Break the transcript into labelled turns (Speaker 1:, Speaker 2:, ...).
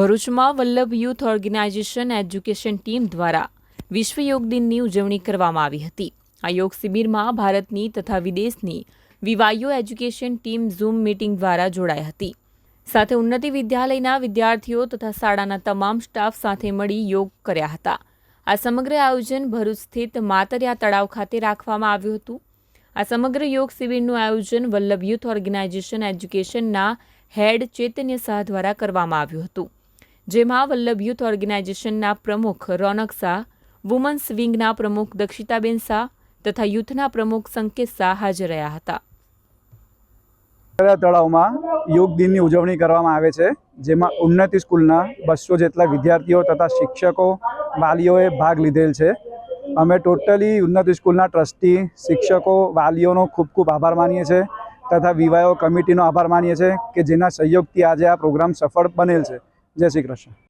Speaker 1: ભરૂચમાં Vallabh youth organization education team દ્વારા વિશ્વ યોગ દિનની ઉજવણી કરવામાં આવી હતી. આ યોગ શિબિરમાં ભારતની તથા વિદેશની વિવાયો એજ્યુકેશન ટીમ ઝૂમ મીટિંગ દ્વારા જોડાઈ હતી. સાથે ઉન્નતિ વિદ્યાલયના વિદ્યાર્થીઓ તથા શાળાના તમામ સ્ટાફ સાથે મળી યોગ કર્યા હતા. આ સમગ્ર આયોજન ભરૂચ સ્થિત માતરિયા તળાવ ખાતે રાખવામાં આવ્યું હતું. આ સમગ્ર યોગ શિબિરનું આયોજન વલ્લભ યુથ ઓર્ગેનાઇઝેશન એજ્યુકેશનના હેડ ચૈતન્ય શાહ દ્વારા કરવામાં આવ્યું હતું. જેમાં વલ્લભ યુથ ઓર્ગેનાઇઝેશનના પ્રમુખ રોનક શાહ, વુમન્સ વિંગના પ્રમુખ દક્ષિતાબેન શાહ તથા યુથના પ્રમુખ સંકેત શાહ હાજર રહ્યા હતા.
Speaker 2: તળાવમાં યોગ દિનની ઉજવણી કરવામાં આવે છે, જેમાં ઉન્નતિ સ્કૂલના બસો જેટલા વિદ્યાર્થીઓ તથા શિક્ષકો, વાલીઓએ ભાગ લીધેલ છે. અમે ટોટલી ઉન્નતિ સ્કૂલના ટ્રસ્ટી, શિક્ષકો, વાલીઓનો ખૂબ ખૂબ આભાર માનીએ છીએ તથા વિવાયો કમિટીનો આભાર માનીએ છીએ કે જેના સહયોગથી આજે આ પ્રોગ્રામ સફળ બનેલ છે. જય શ્રી કૃષ્ણ.